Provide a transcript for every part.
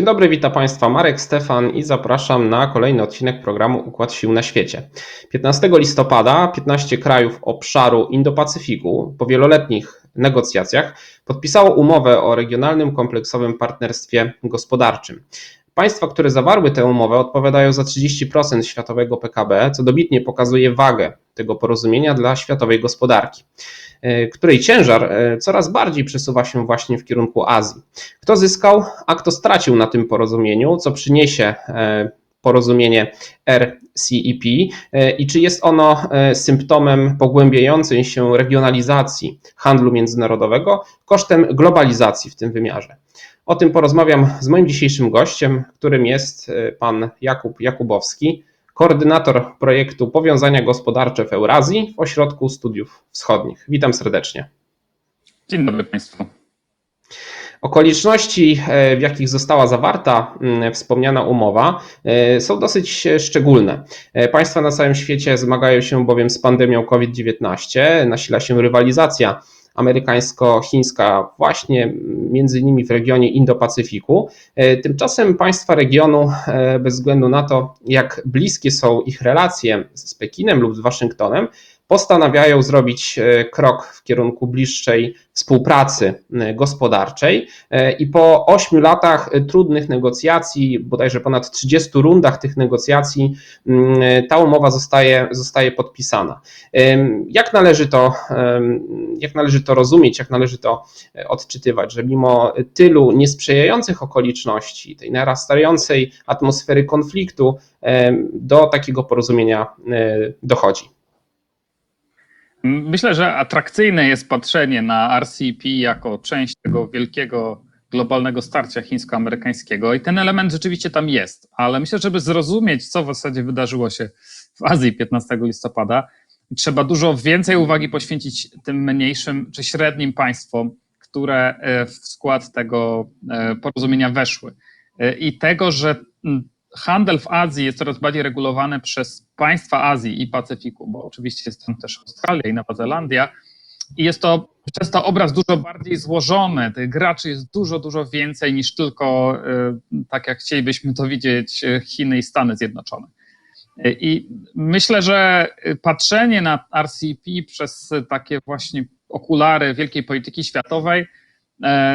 Dzień dobry, witam Państwa Marek Stefan i zapraszam na kolejny odcinek programu Układ Sił na Świecie. 15 listopada 15 krajów obszaru Indo-Pacyfiku po wieloletnich negocjacjach podpisało umowę o regionalnym kompleksowym partnerstwie gospodarczym. Państwa, które zawarły tę umowę, odpowiadają za 30% światowego PKB, co dobitnie pokazuje wagę tego porozumienia dla światowej gospodarki, e, której ciężar e, coraz bardziej przesuwa się właśnie w kierunku Azji. Kto zyskał, a kto stracił na tym porozumieniu, co przyniesie e, porozumienie RCEP i czy jest ono symptomem pogłębiającej się regionalizacji handlu międzynarodowego kosztem globalizacji w tym wymiarze. O tym porozmawiam z moim dzisiejszym gościem, którym jest pan Jakub Jakubowski, koordynator projektu Powiązania Gospodarcze w Eurazji w Ośrodku Studiów Wschodnich. Witam serdecznie. Dzień dobry Państwu. Okoliczności, w jakich została zawarta wspomniana umowa, są dosyć szczególne. Państwa na całym świecie zmagają się bowiem z pandemią COVID-19, nasila się rywalizacja amerykańsko-chińska właśnie między innymi w regionie Indo-Pacyfiku. Tymczasem państwa regionu, bez względu na to, jak bliskie są ich relacje z Pekinem lub z Waszyngtonem, postanawiają zrobić e, krok w kierunku bliższej współpracy e, gospodarczej e, i po ośmiu latach trudnych negocjacji, bodajże ponad 30 rundach tych negocjacji, mm, ta umowa zostaje, zostaje podpisana. Jak należy, to, jak należy to rozumieć, jak należy to odczytywać, że mimo tylu niesprzyjających okoliczności, tej narastającej atmosfery konfliktu, do takiego porozumienia dochodzi? Myślę, że atrakcyjne jest patrzenie na RCEP jako część tego wielkiego globalnego starcia chińsko-amerykańskiego i ten element rzeczywiście tam jest, ale myślę, żeby zrozumieć, co w zasadzie wydarzyło się w Azji 15 listopada, trzeba dużo więcej uwagi poświęcić tym mniejszym czy średnim państwom, które e, w skład tego e, porozumienia weszły. E, I tego, że handel w Azji jest coraz bardziej regulowany przez państwa Azji i Pacyfiku, bo oczywiście jest tam też Australia i Nowa Zelandia. I jest to często obraz dużo bardziej złożony. Tych graczy jest dużo, dużo więcej niż tylko, y, tak jak chcielibyśmy to widzieć, y, Chiny i Stany Zjednoczone. I myślę, że patrzenie na RCP przez takie właśnie okulary wielkiej polityki światowej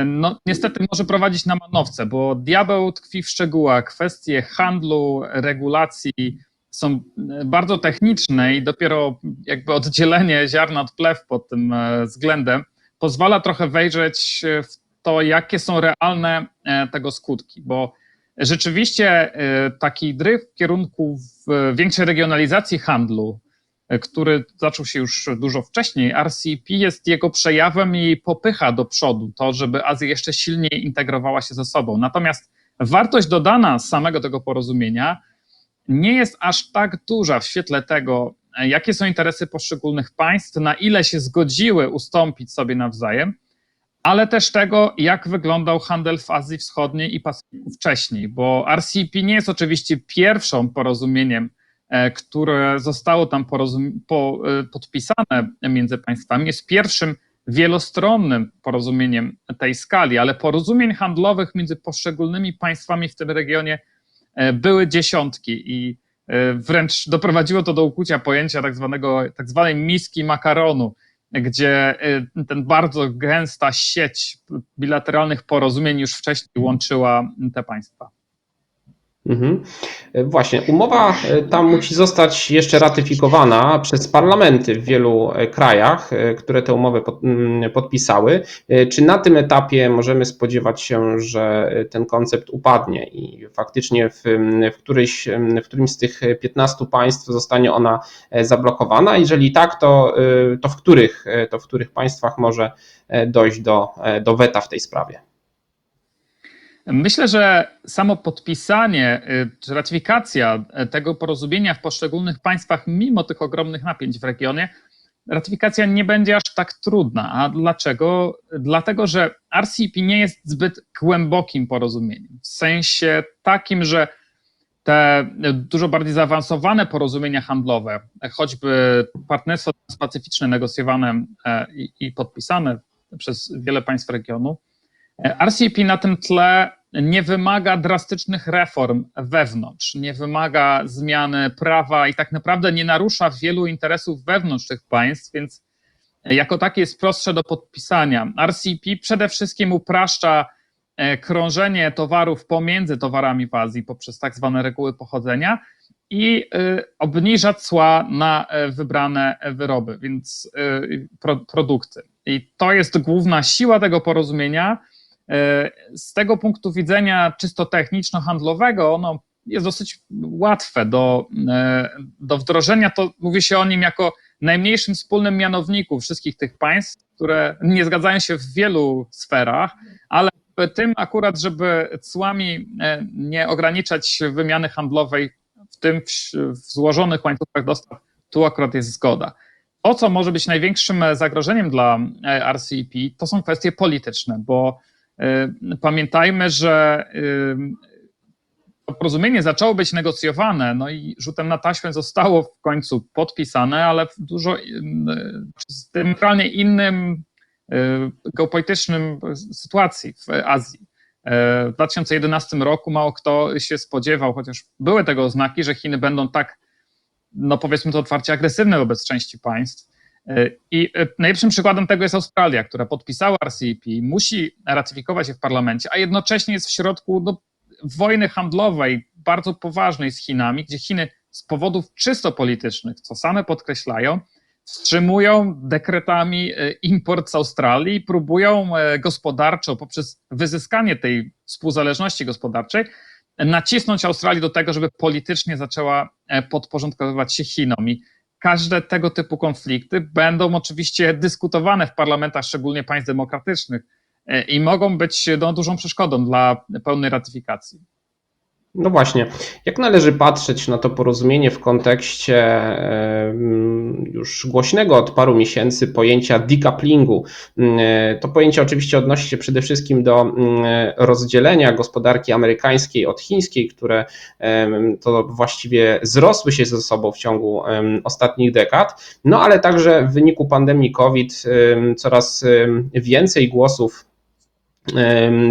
no, niestety może prowadzić na manowce, bo diabeł tkwi w szczegółach. Kwestie handlu, regulacji są e, bardzo techniczne i dopiero jakby oddzielenie ziarna od plew pod tym e, względem pozwala trochę wejrzeć w to, jakie są realne tego skutki, bo rzeczywiście taki dryf w kierunku większej regionalizacji handlu, który zaczął się już dużo wcześniej, RCP jest jego przejawem i popycha do przodu to, żeby Azja jeszcze silniej integrowała się ze sobą. Natomiast wartość dodana z samego tego porozumienia nie jest aż tak duża w świetle tego, jakie są interesy poszczególnych państw, na ile się zgodziły ustąpić sobie nawzajem, ale też tego, jak wyglądał handel w Azji Wschodniej i Pacyfiku wcześniej, bo RCP nie jest oczywiście pierwszą porozumieniem które zostało tam po, e, podpisane między państwami, jest pierwszym wielostronnym porozumieniem tej skali, ale porozumień handlowych między poszczególnymi państwami w tym regionie e, były dziesiątki i wręcz doprowadziło to do ukłucia pojęcia tak, zwanego, tak zwanej miski makaronu, gdzie ten bardzo gęsta sieć bilateralnych porozumień już wcześniej łączyła te państwa. Mhm. E, właśnie, umowa e, tam musi zostać jeszcze ratyfikowana przez parlamenty w wielu e, krajach, które tę umowę mm, podpisały. Czy na tym etapie możemy spodziewać się, że ten koncept upadnie i faktycznie w, w, któryś, w którymś z tych 15 państw zostanie ona zablokowana? Jeżeli tak, to, to, w, których, to w których państwach może dojść do, do weta w tej sprawie? Myślę, że samo podpisanie y, czy ratyfikacja y, tego porozumienia w poszczególnych państwach, mimo tych ogromnych napięć w regionie, ratyfikacja nie będzie aż tak trudna. A dlaczego? Dlatego, że RCEP nie jest zbyt głębokim porozumieniem. W sensie takim, że te dużo bardziej zaawansowane porozumienia handlowe, choćby partnerstwo transpacyficzne negocjowane e, i podpisane przez wiele państw regionu, RCEP na tym tle nie wymaga drastycznych reform wewnątrz, nie wymaga zmiany prawa i tak naprawdę nie narusza wielu interesów wewnątrz tych państw, więc jako takie jest prostsze do podpisania. RCP przede wszystkim upraszcza e, krążenie towarów pomiędzy towarami w Azji poprzez tak zwane reguły pochodzenia i e, obniża cła na e, wybrane wyroby, więc pro, produkty. I to jest główna siła tego porozumienia. Z tego punktu widzenia czysto techniczno-handlowego, ono jest dosyć łatwe do, do wdrożenia. To mówi się o nim jako najmniejszym wspólnym mianowniku wszystkich tych państw, które nie zgadzają się w wielu sferach, ale tym akurat, żeby cłami nie ograniczać wymiany handlowej, w tym w, w złożonych łańcuchach dostaw, tu akurat jest zgoda. To, co może być największym zagrożeniem dla RCEP, to są kwestie polityczne, bo pamiętajmy, że y, to porozumienie zaczęło być negocjowane, no i rzutem na taśmę zostało w końcu podpisane, ale w dużo z diametralnie innym geopolitycznym sytuacji w Azji. W 2011 roku mało kto się spodziewał, chociaż były tego oznaki, że Chiny będą tak, no powiedzmy to otwarcie, agresywne wobec części państw. I najlepszym przykładem tego jest Australia, która podpisała RCEP, musi ratyfikować je w parlamencie, a jednocześnie jest w środku no, wojny handlowej bardzo poważnej z Chinami, gdzie Chiny z powodów czysto politycznych, co same podkreślają, wstrzymują dekretami import z Australii, próbują gospodarczo poprzez wyzyskanie tej współzależności gospodarczej nacisnąć Australię do tego, żeby politycznie zaczęła podporządkowywać się Chinom. I każde tego typu konflikty będą oczywiście dyskutowane w parlamentach, szczególnie państw demokratycznych, i mogą być no, dużą przeszkodą dla pełnej ratyfikacji. No właśnie, jak należy patrzeć na to porozumienie w kontekście już głośnego od paru miesięcy pojęcia decouplingu? To pojęcie oczywiście odnosi się przede wszystkim do rozdzielenia gospodarki amerykańskiej od chińskiej, które to właściwie zrosły się ze sobą w ciągu ostatnich dekad, no ale także w wyniku pandemii COVID coraz więcej głosów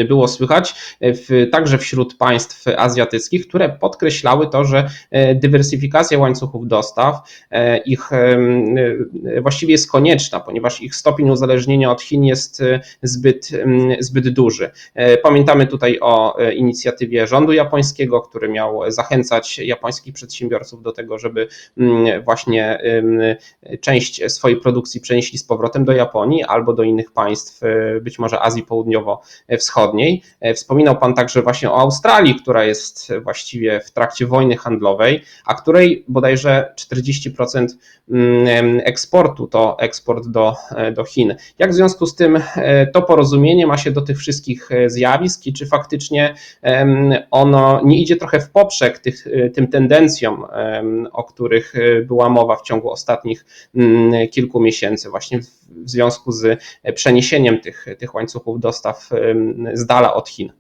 było słychać w, także wśród państw azjatyckich, które podkreślały to, że dywersyfikacja łańcuchów dostaw ich właściwie jest konieczna, ponieważ ich stopień uzależnienia od Chin jest zbyt, zbyt duży. Pamiętamy tutaj o inicjatywie rządu japońskiego, który miał zachęcać japońskich przedsiębiorców do tego, żeby właśnie część swojej produkcji przenieśli z powrotem do Japonii albo do innych państw, być może Azji Południowo Wschodniej. Wspominał Pan także właśnie o Australii, która jest właściwie w trakcie wojny handlowej, a której bodajże 40% eksportu to eksport do, do Chin. Jak w związku z tym to porozumienie ma się do tych wszystkich zjawisk i czy faktycznie ono nie idzie trochę w poprzek tych, tym tendencjom, o których była mowa w ciągu ostatnich kilku miesięcy, właśnie w związku z przeniesieniem tych, tych łańcuchów dostaw z dala od Chin.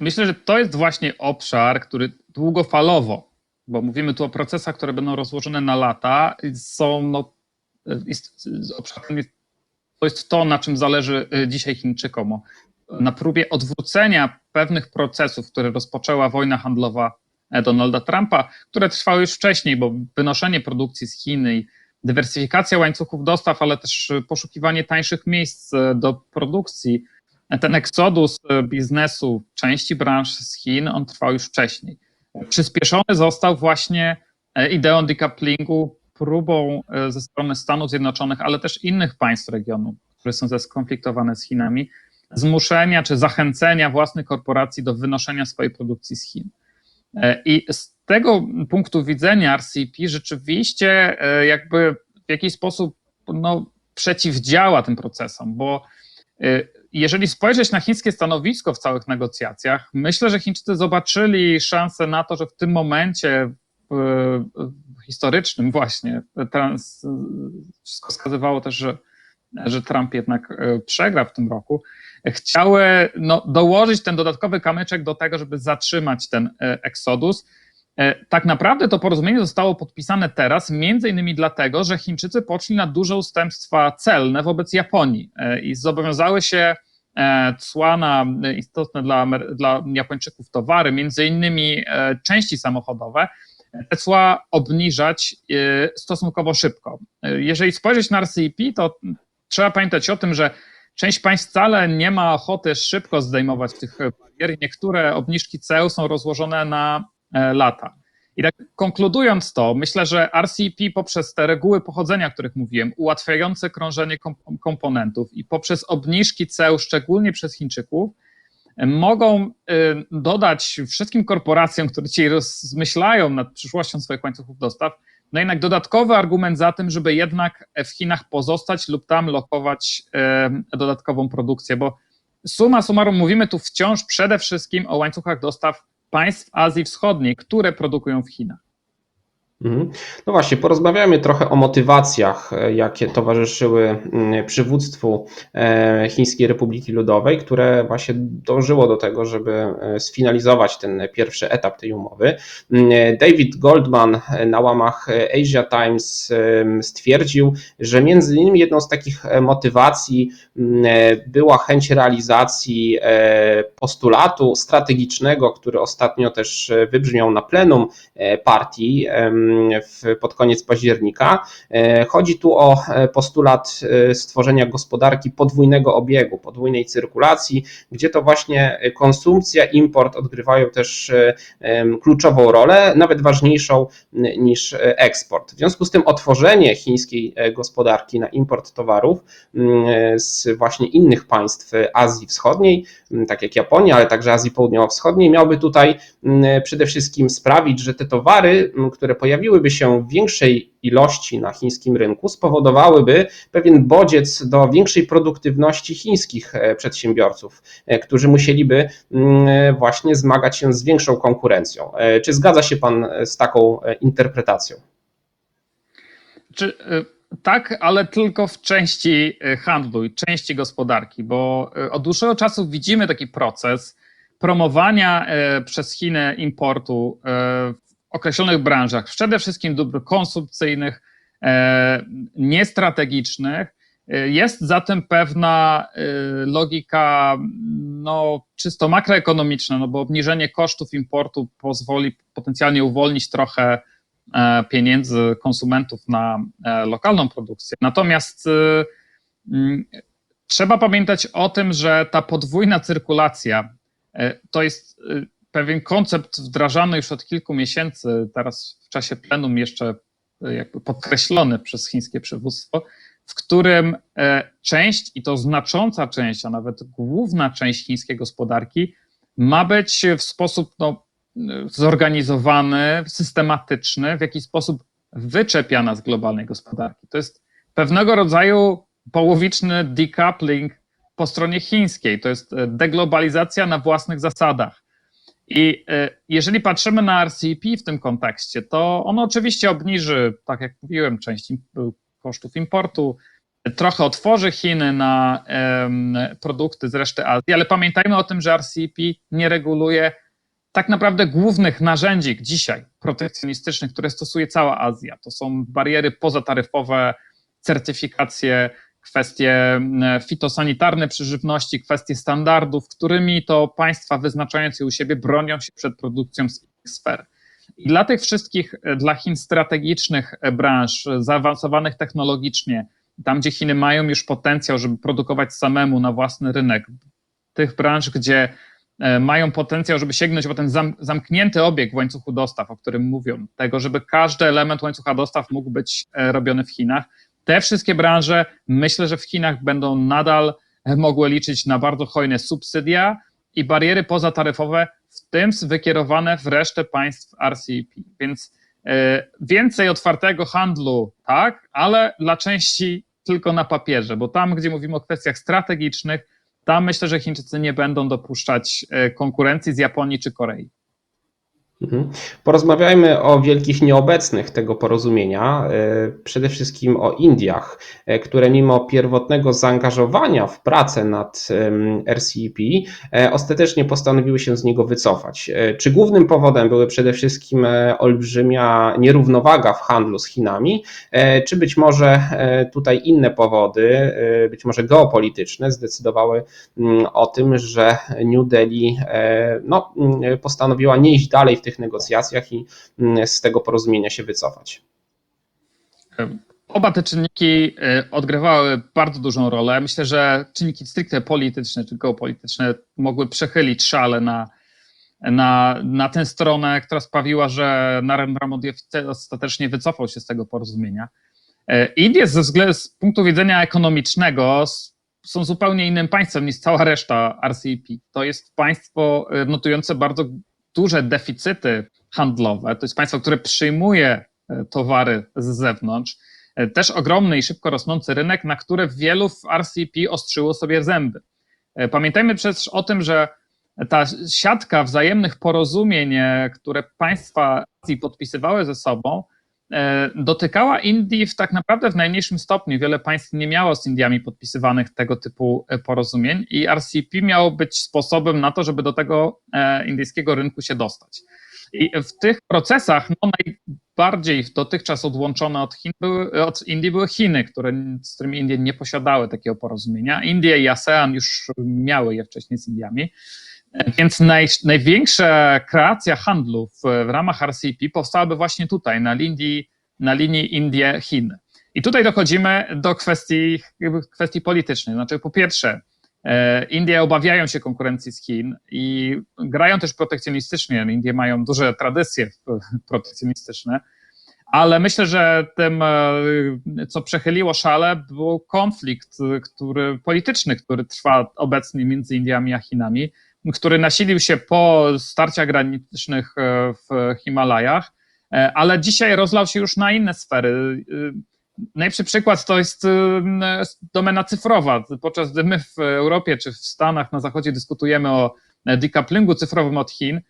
Myślę, że to jest właśnie obszar, który długofalowo, bo mówimy tu o procesach, które będą rozłożone na lata, są no, jest, obszarem, to jest to, na czym zależy dzisiaj Chińczykom. Na próbie odwrócenia pewnych procesów, które rozpoczęła wojna handlowa Donalda Trumpa, które trwały już wcześniej, bo wynoszenie produkcji z Chin i dywersyfikacja łańcuchów dostaw, ale też poszukiwanie tańszych miejsc do produkcji. Ten eksodus biznesu części branż z Chin, on trwał już wcześniej. Przyspieszony został właśnie ideą decouplingu, próbą ze strony Stanów Zjednoczonych, ale też innych państw regionu, które są skonfliktowane z Chinami, zmuszenia czy zachęcenia własnych korporacji do wynoszenia swojej produkcji z Chin. I tego punktu widzenia RCP rzeczywiście jakby w jakiś sposób no, przeciwdziała tym procesom, bo jeżeli spojrzeć na chińskie stanowisko w całych negocjacjach, myślę, że Chińczycy zobaczyli szansę na to, że w tym momencie historycznym właśnie, trans, wszystko wskazywało też, że, że Trump jednak przegra w tym roku, chciały no, dołożyć ten dodatkowy kamyczek do tego, żeby zatrzymać ten eksodus. Tak naprawdę to porozumienie zostało podpisane teraz, między innymi dlatego, że Chińczycy poszli na duże ustępstwa celne wobec Japonii i zobowiązały się e, cła na istotne dla, dla Japończyków towary, między innymi e, części samochodowe, te cła obniżać stosunkowo szybko. Jeżeli spojrzeć na RCEP, to trzeba pamiętać o tym, że część państw wcale nie ma ochoty szybko zdejmować tych barier. Niektóre obniżki ceł są rozłożone na lata. I tak konkludując to, myślę, że RCP poprzez te reguły pochodzenia, o których mówiłem, ułatwiające krążenie komponentów i poprzez obniżki ceł, szczególnie przez Chińczyków, mogą y, dodać wszystkim korporacjom, które dzisiaj rozmyślają nad przyszłością swoich łańcuchów dostaw, no jednak dodatkowy argument za tym, żeby jednak w Chinach pozostać lub tam lokować y, dodatkową produkcję, bo suma summarum mówimy tu wciąż przede wszystkim o łańcuchach dostaw państw Azji Wschodniej, które produkują w Chinach. Mhm. No właśnie, porozmawiamy trochę o motywacjach, e, jakie towarzyszyły mm, przywództwu e, Chińskiej Republiki Ludowej, które właśnie dążyło do tego, żeby e, sfinalizować ten pierwszy etap tej umowy. Mm, David Goldman na łamach Asia Times stwierdził, że między innymi jedną z takich motywacji mm, była chęć realizacji postulatu strategicznego, który ostatnio też wybrzmiał na plenum partii w, pod koniec października. E, chodzi tu o e, postulat e, stworzenia gospodarki podwójnego obiegu, podwójnej cyrkulacji, gdzie to właśnie konsumpcja, import odgrywają też kluczową rolę, nawet ważniejszą niż eksport. W związku z tym otworzenie chińskiej gospodarki na import towarów z właśnie innych państw Azji Wschodniej, tak jak Japonia, ale także Azji Południowo-Wschodniej, miałby tutaj przede wszystkim sprawić, że te towary, które pojawiłyby się w większej ilości na chińskim rynku, spowodowałyby pewien bodziec do większej produktywności chińskich e, przedsiębiorców, e, którzy musieliby mm, właśnie zmagać się z większą konkurencją. E, czy zgadza się Pan z taką interpretacją? Czy, tak, ale tylko w części handlu i części gospodarki, bo od dłuższego czasu widzimy taki proces promowania przez Chiny importu określonych branżach, przede wszystkim dóbr konsumpcyjnych, e, niestrategicznych. E, jest zatem pewna e, logika no, czysto makroekonomiczna, no bo obniżenie kosztów importu pozwoli potencjalnie uwolnić trochę pieniędzy konsumentów na lokalną produkcję. Natomiast trzeba pamiętać o tym, że ta podwójna cyrkulacja to jest pewien koncept wdrażany już od kilku miesięcy, teraz w czasie plenum jeszcze e, jakby podkreślony przez chińskie przywództwo, w którym e, część, i to znacząca część, a nawet główna część chińskiej gospodarki ma być w sposób no, zorganizowany, systematyczny, w jakiś sposób wyczepiana z globalnej gospodarki. To jest pewnego rodzaju połowiczny decoupling po stronie chińskiej. To jest e, deglobalizacja na własnych zasadach. I e, jeżeli patrzymy na RCP w tym kontekście, to ono oczywiście obniży, tak jak mówiłem, część kosztów importu, trochę otworzy Chiny na produkty z reszty Azji, ale pamiętajmy o tym, że RCP nie reguluje tak naprawdę głównych narzędzi dzisiaj protekcjonistycznych, które stosuje cała Azja. To są bariery pozataryfowe, certyfikacje kwestie e, fitosanitarne przy żywności, kwestie standardów, którymi to państwa wyznaczając je u siebie bronią się przed produkcją z innych sfer. I dla tych wszystkich, e, dla Chin strategicznych e, branż, zaawansowanych technologicznie, tam gdzie Chiny mają już potencjał, żeby produkować samemu na własny rynek, tych branż, gdzie mają potencjał, żeby sięgnąć po ten zamknięty obieg w łańcuchu dostaw, o którym mówią, tego, żeby każdy element łańcucha dostaw mógł być robiony w Chinach, te wszystkie branże myślę, że w Chinach będą nadal mogły liczyć na bardzo hojne subsydia i bariery pozataryfowe, w tym wykierowane w resztę państw RCEP. Więc e, więcej otwartego handlu, tak, ale dla części tylko na papierze, bo tam, gdzie mówimy o kwestiach strategicznych, tam myślę, że Chińczycy nie będą dopuszczać e, konkurencji z Japonii czy Korei. Mhm. Porozmawiajmy o wielkich nieobecnych tego porozumienia, e, przede wszystkim o Indiach, e, które mimo pierwotnego zaangażowania w pracę nad RCEP e, ostatecznie postanowiły się z niego wycofać. Czy głównym powodem były przede wszystkim olbrzymia nierównowaga w handlu z Chinami, czy być może tutaj inne powody, być może geopolityczne, zdecydowały mm, o tym, że New Delhi no, mm, postanowiła nie iść dalej w tych negocjacjach i mm, z tego porozumienia się wycofać. Oba te czynniki y, odgrywały bardzo dużą rolę. Myślę, że czynniki stricte polityczne czy geopolityczne mogły przechylić szale na, na, na tę stronę, która sprawiła, że Narendra Modi ostatecznie wycofał się z tego porozumienia. Y, Indie ze względu, z punktu widzenia ekonomicznego są zupełnie innym państwem niż cała reszta RCEP. To jest państwo y, notujące bardzo duże deficyty handlowe. To jest państwo, które przyjmuje e, towary z zewnątrz. E, też ogromny i szybko rosnący rynek, na które wielu w RCP ostrzyło sobie zęby. E, pamiętajmy przecież o tym, że ta siatka wzajemnych porozumień, które państwa podpisywały ze sobą, dotykała Indii w tak naprawdę w najmniejszym stopniu. Wiele państw nie miało z Indiami podpisywanych tego typu e, porozumień i RCP miało być sposobem na to, żeby do tego e, indyjskiego rynku się dostać. I w tych procesach no, najbardziej dotychczas odłączone od, Chin były, od Indii były Chiny, które, z którymi Indie nie posiadały takiego porozumienia. Indie i ASEAN już miały je wcześniej z Indiami. Więc naj, największa kreacja handlu w, w ramach RCP powstałaby właśnie tutaj, na linii, na linii Indie-Chiny. I tutaj dochodzimy do kwestii, kwestii politycznej. Znaczy, po pierwsze, e, Indie obawiają się konkurencji z Chin i grają też protekcjonistycznie. Indie mają duże tradycje protekcjonistyczne, ale myślę, że tym, e, co przechyliło szale, był konflikt który, polityczny, który trwa obecnie między Indiami a Chinami który nasilił się po starciach granicznych e, w Himalajach, e, ale dzisiaj rozlał się już na inne sfery. E, najlepszy przykład to jest domena cyfrowa. Podczas gdy my w Europie czy w Stanach na Zachodzie dyskutujemy o decouplingu cyfrowym od Chin,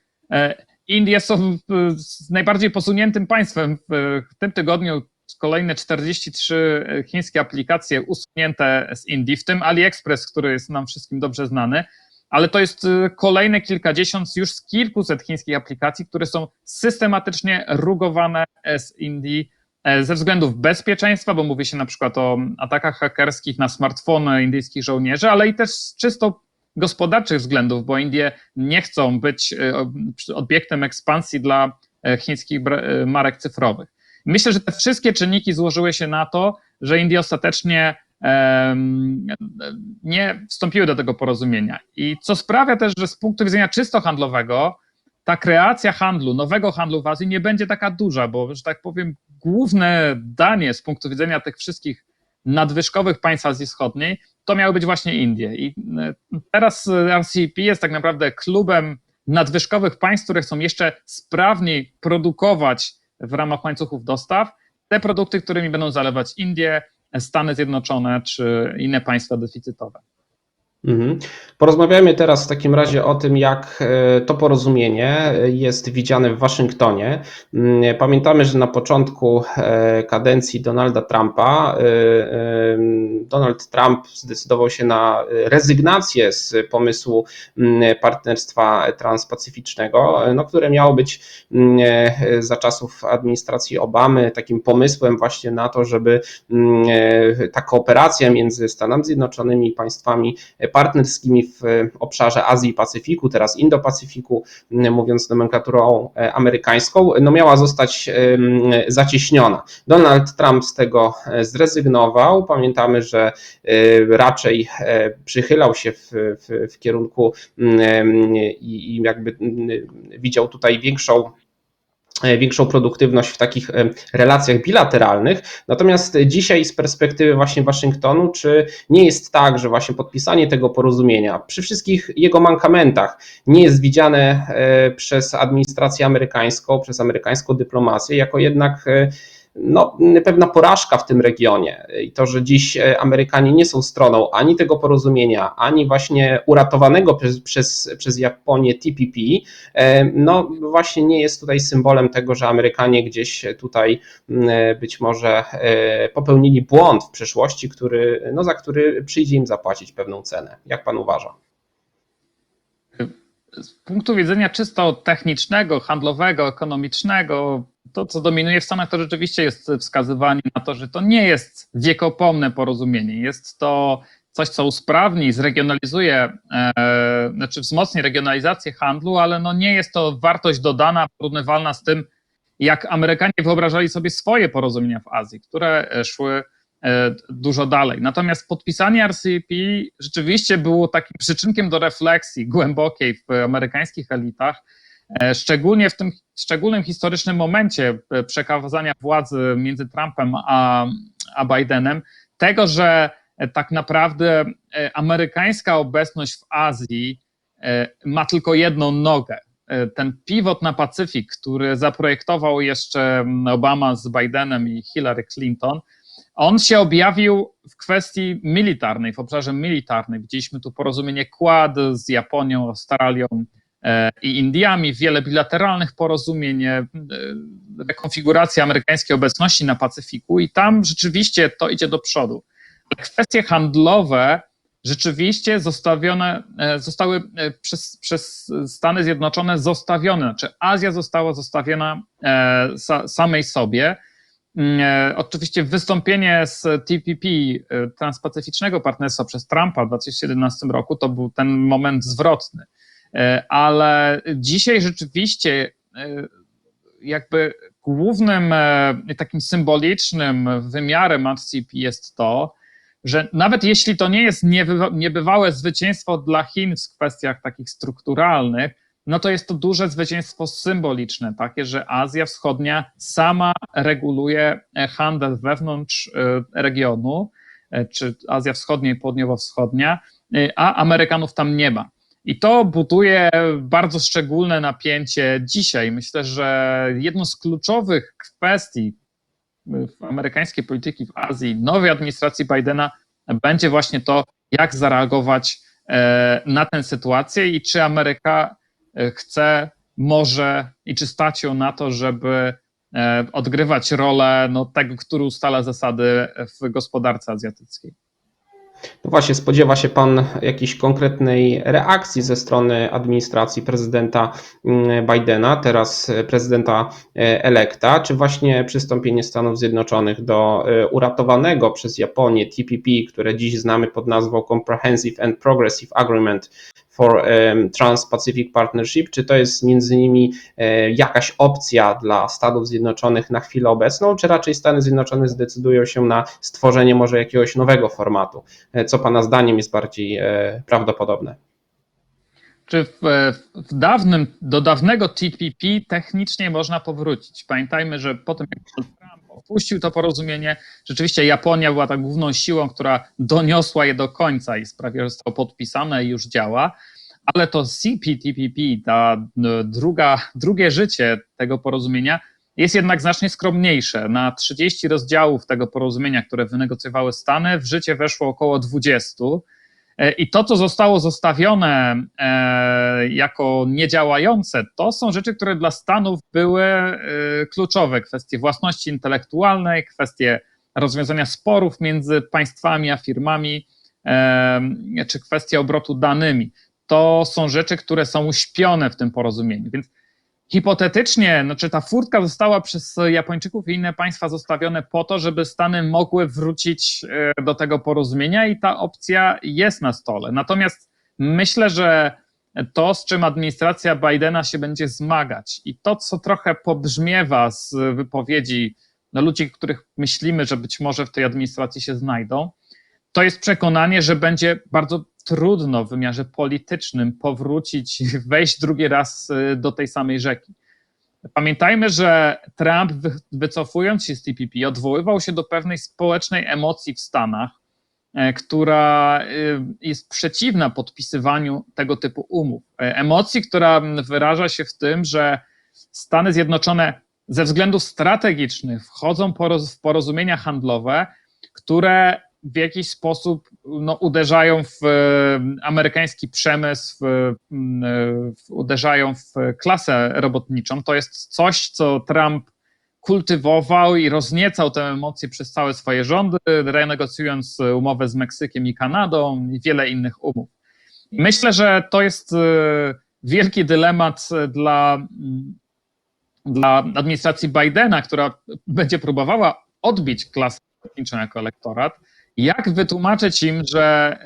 Indie są najbardziej posuniętym państwem. W tym tygodniu kolejne 43 chińskie aplikacje usunięte z Indii, w tym AliExpress, który jest nam wszystkim dobrze znany ale to jest y, kolejne kilkadziesiąt już z kilkuset chińskich aplikacji, które są systematycznie rugowane z Indii e, ze względów bezpieczeństwa, bo mówi się na przykład o atakach hakerskich na smartfony indyjskich żołnierzy, ale i też z czysto gospodarczych względów, bo Indie nie chcą być e, obiektem ekspansji dla e, chińskich marek cyfrowych. Myślę, że te wszystkie czynniki złożyły się na to, że Indie ostatecznie nie wstąpiły do tego porozumienia. I co sprawia też, że z punktu widzenia czysto handlowego, ta kreacja handlu, nowego handlu w Azji nie będzie taka duża, bo, że tak powiem, główne danie z punktu widzenia tych wszystkich nadwyżkowych państw Azji Wschodniej to miały być właśnie Indie. I e, teraz RCEP jest tak naprawdę klubem nadwyżkowych państw, które chcą jeszcze sprawniej produkować w ramach łańcuchów dostaw te produkty, którymi będą zalewać Indie, Stany Zjednoczone czy inne państwa deficytowe. Mhm. Porozmawiajmy teraz w takim razie o tym, jak e, to porozumienie jest widziane w Waszyngtonie. Mm, pamiętamy, że na początku e, kadencji Donalda Trumpa e, Donald Trump zdecydował się na rezygnację z pomysłu mm, partnerstwa transpacyficznego, no, które miało być mm, za czasów administracji Obamy takim pomysłem właśnie na to, żeby ta kooperacja między Stanami Zjednoczonymi i państwami partnerskimi w obszarze Azji i Pacyfiku, teraz Indo-Pacyfiku, mówiąc nomenklaturą e, amerykańską, no miała zostać zacieśniona. Donald Trump z tego e, zrezygnował. Pamiętamy, że e, raczej przychylał się w, w, w kierunku i, i jakby widział tutaj większą większą produktywność w takich e, relacjach bilateralnych. Natomiast dzisiaj z perspektywy właśnie Waszyngtonu, czy nie jest tak, że właśnie podpisanie tego porozumienia przy wszystkich jego mankamentach nie jest widziane e, przez administrację amerykańską, przez amerykańską dyplomację jako jednak no, pewna porażka w tym regionie i to, że dziś Amerykanie nie są stroną ani tego porozumienia, ani właśnie uratowanego przez, przez, przez Japonię TPP, no właśnie nie jest tutaj symbolem tego, że Amerykanie gdzieś tutaj być może popełnili błąd w przeszłości, który, no, za który przyjdzie im zapłacić pewną cenę. Jak pan uważa? Z punktu widzenia czysto technicznego, handlowego, ekonomicznego, to co dominuje w Stanach, to rzeczywiście jest wskazywanie na to, że to nie jest wiekopomne porozumienie. Jest to coś, co usprawni, zregionalizuje, e, znaczy wzmocni regionalizację handlu, ale no nie jest to wartość dodana, porównywalna z tym, jak Amerykanie wyobrażali sobie swoje porozumienia w Azji, które szły E, dużo dalej. Natomiast podpisanie RCEP rzeczywiście było takim przyczynkiem do refleksji głębokiej w amerykańskich elitach, e, szczególnie w tym szczególnym historycznym momencie e, przekazania władzy między Trumpem a, a Bidenem, tego, że tak naprawdę amerykańska obecność w Azji ma tylko jedną nogę. Ten pivot na Pacyfik, który zaprojektował jeszcze Obama z Bidenem i Hillary Clinton, on się objawił w kwestii militarnej, w obszarze militarnym. Widzieliśmy tu porozumienie Quad z Japonią, Australią e, i Indiami, wiele bilateralnych porozumień, e, rekonfiguracja amerykańskiej obecności na Pacyfiku i tam rzeczywiście to idzie do przodu. Kwestie handlowe rzeczywiście zostawione, e, zostały przez, przez Stany Zjednoczone zostawione, znaczy Azja została zostawiona samej sobie. Mm, e, oczywiście wystąpienie z TPP, e, Transpacyficznego Partnerstwa przez Trumpa w 2017 roku, to był ten moment zwrotny. E, ale dzisiaj rzeczywiście jakby głównym takim symbolicznym wymiarem RCP jest to, że nawet jeśli to nie jest niebywałe zwycięstwo dla Chin w kwestiach takich strukturalnych, no to jest to duże zwycięstwo symboliczne, takie, że Azja Wschodnia sama reguluje e, handel wewnątrz e, regionu, e, czy Azja Wschodnia i Południowo-Wschodnia, a Amerykanów tam nie ma. I to buduje bardzo szczególne napięcie dzisiaj. Myślę, że jedną z kluczowych kwestii amerykańskiej polityki w Azji, nowej administracji Bidena, będzie właśnie to, jak zareagować na tę sytuację i czy Ameryka E, chce, może i czy stać ją na to, żeby e, odgrywać rolę no, tego, który ustala zasady w gospodarce azjatyckiej. No właśnie, spodziewa się Pan jakiejś konkretnej reakcji ze strony administracji prezydenta mm, Bidena, teraz prezydenta e, elekta, czy właśnie przystąpienie Stanów Zjednoczonych do uratowanego przez Japonię TPP, które dziś znamy pod nazwą Comprehensive and Progressive Agreement for Trans-Pacific Partnership, czy to jest między innymi e, jakaś opcja dla Stanów Zjednoczonych na chwilę obecną, czy raczej Stany Zjednoczone zdecydują się na stworzenie może jakiegoś nowego formatu? E, co Pana zdaniem jest bardziej e, prawdopodobne? Czy w, w, dawnym, do dawnego TPP technicznie można powrócić? Pamiętajmy, że po tym, jak opuścił to porozumienie, rzeczywiście Japonia była tak główną siłą, która doniosła je do końca i sprawiła, że zostało podpisane i już działa. Ale to CPTPP, ta druga, drugie życie tego porozumienia, jest jednak znacznie skromniejsze. Na 30 rozdziałów tego porozumienia, które wynegocjowały Stany, w życie weszło około 20. E, I to, co zostało zostawione e, jako niedziałające, to są rzeczy, które dla Stanów były e, kluczowe. Kwestie własności intelektualnej, kwestie rozwiązania sporów między państwami a firmami, czy kwestie obrotu danymi. To są rzeczy, które są uśpione w tym porozumieniu. Więc hipotetycznie, znaczy ta furtka została przez Japończyków i inne państwa zostawione po to, żeby Stany mogły wrócić e, do tego porozumienia i ta opcja jest na stole. Natomiast myślę, że to, z czym administracja Bidena się będzie zmagać i to, co trochę pobrzmiewa z wypowiedzi no, ludzi, których myślimy, że być może w tej administracji się znajdą, to jest przekonanie, że będzie bardzo trudno w wymiarze politycznym powrócić, wejść drugi raz y, do tej samej rzeki. Pamiętajmy, że Trump, wycofując się z TPP, odwoływał się do pewnej społecznej emocji w Stanach, e, która y, jest przeciwna podpisywaniu tego typu umów. E, emocji, która wyraża się w tym, że Stany Zjednoczone ze względów strategicznych wchodzą w porozumienia handlowe, które w jakiś sposób no, uderzają w e, amerykański przemysł, w, e, w, uderzają w klasę robotniczą. To jest coś, co Trump kultywował i rozniecał te emocje przez całe swoje rządy, renegocjując umowę z Meksykiem i Kanadą i wiele innych umów. Myślę, że to jest e, wielki dylemat dla, dla administracji Bidena, która będzie próbowała odbić klasę robotniczą jako elektorat. Jak wytłumaczyć im, że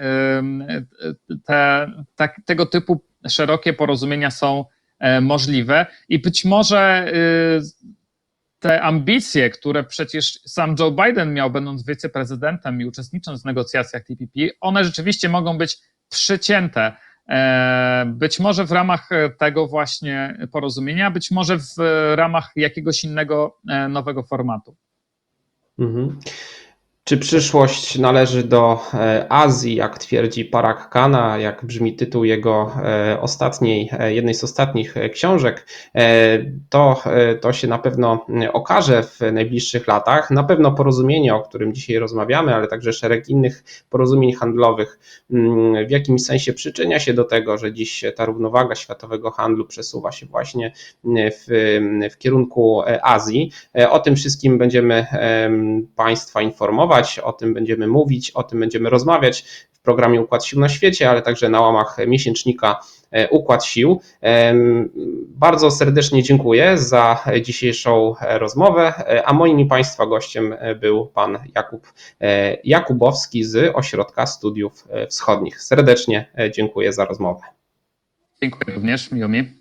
te, tak, tego typu szerokie porozumienia są e, możliwe i być może y, te ambicje, które przecież sam Joe Biden miał, będąc wiceprezydentem i uczestnicząc w negocjacjach TPP, one rzeczywiście mogą być przycięte. E, Być może w ramach tego właśnie porozumienia, być może w ramach jakiegoś innego e, nowego formatu. Mhm. Czy przyszłość należy do e, Azji, jak twierdzi Parag Khanna, jak brzmi tytuł jego e, ostatniej, e, jednej z ostatnich książek, to, to się na pewno mm, okaże w najbliższych latach. Na pewno porozumienie, o którym dzisiaj rozmawiamy, ale także szereg innych porozumień handlowych mm, w jakimś sensie przyczynia się do tego, że dziś ta równowaga światowego handlu przesuwa się właśnie mm, w, w kierunku Azji. O tym wszystkim będziemy em, Państwa informować, o tym będziemy mówić, o tym będziemy rozmawiać w programie Układ Sił na świecie, ale także na łamach miesięcznika e, Układ Sił. Bardzo serdecznie dziękuję za dzisiejszą e, rozmowę, e, a moim i Państwa gościem był Pan Jakub Jakubowski z Ośrodka Studiów Wschodnich. Serdecznie dziękuję za rozmowę. Dziękuję również, miło mi.